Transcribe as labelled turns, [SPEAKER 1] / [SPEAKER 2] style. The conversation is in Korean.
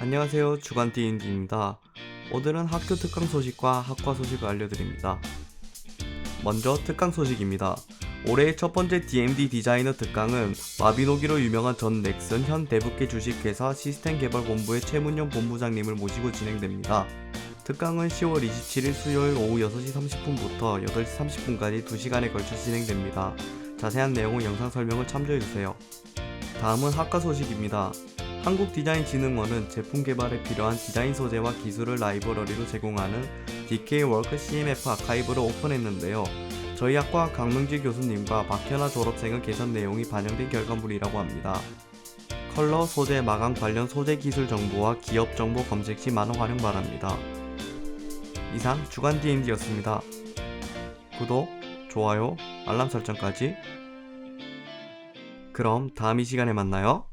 [SPEAKER 1] 안녕하세요. 주간 D&D입니다. 오늘은 학교 특강 소식과 학과 소식을 알려드립니다. 먼저 특강 소식입니다. 올해의 첫 번째 DMD 디자이너 특강은 마비노기로 유명한 전 넥슨 현 대북계 주식회사 시스템 개발 본부의 최문용 본부장님을 모시고 진행됩니다. 특강은 10월 27일 수요일 오후 6시 30분부터 8시 30분까지 2시간에 걸쳐 진행됩니다. 자세한 내용은 영상 설명을 참조해주세요. 다음은 학과 소식입니다. 한국디자인진흥원은 제품 개발에 필요한 디자인 소재와 기술을 라이브러리로 제공하는 DK 워크 CMF 아카이브를 오픈했는데요. 저희 학과 강명지 교수님과 박현아 졸업생의 개선 내용이 반영된 결과물이라고 합니다. 컬러, 소재, 마감 관련 소재 기술 정보와 기업 정보 검색 시 만원 활용 바랍니다. 이상 주간 D&D였습니다. 구독, 좋아요, 알람 설정까지. 그럼 다음 이 시간에 만나요.